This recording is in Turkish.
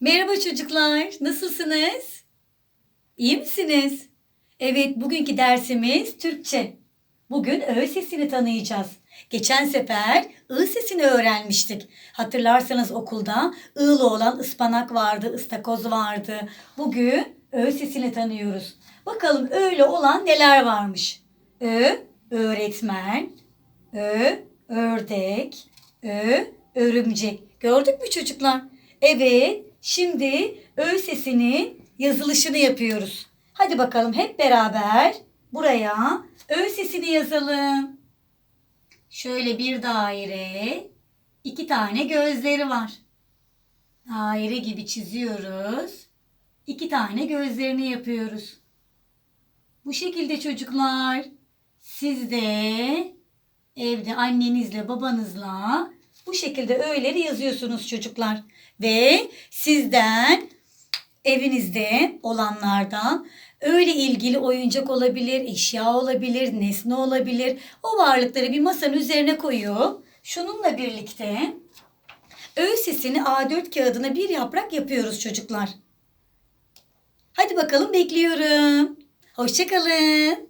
Merhaba çocuklar, nasılsınız? İyi misiniz? Evet, bugünkü dersimiz Türkçe. Bugün Ö sesini tanıyacağız. Geçen sefer I sesini öğrenmiştik. Hatırlarsanız okulda I'lı olan ıspanak vardı, ıstakoz vardı. Bugün Ö sesini tanıyoruz. Bakalım öyle olan neler varmış? Ö, öğretmen. Ö, ördek. Ö, örümcek. Gördük mü çocuklar? Evet, şimdi Ö sesinin yazılışını yapıyoruz. Hadi bakalım hep beraber buraya Ö sesini yazalım. Şöyle bir daire, iki tane gözleri var. Daire gibi çiziyoruz. İki tane gözlerini yapıyoruz. Bu şekilde çocuklar. Siz de evde annenizle babanızla bu şekilde öğeleri yazıyorsunuz çocuklar. Ve sizden evinizde olanlardan öyle ilgili oyuncak olabilir, eşya olabilir, nesne olabilir. O varlıkları bir masanın üzerine koyup şununla birlikte Ö sesini A4 kağıdına bir yaprak yapıyoruz çocuklar. Hadi bakalım bekliyorum. Hoşçakalın.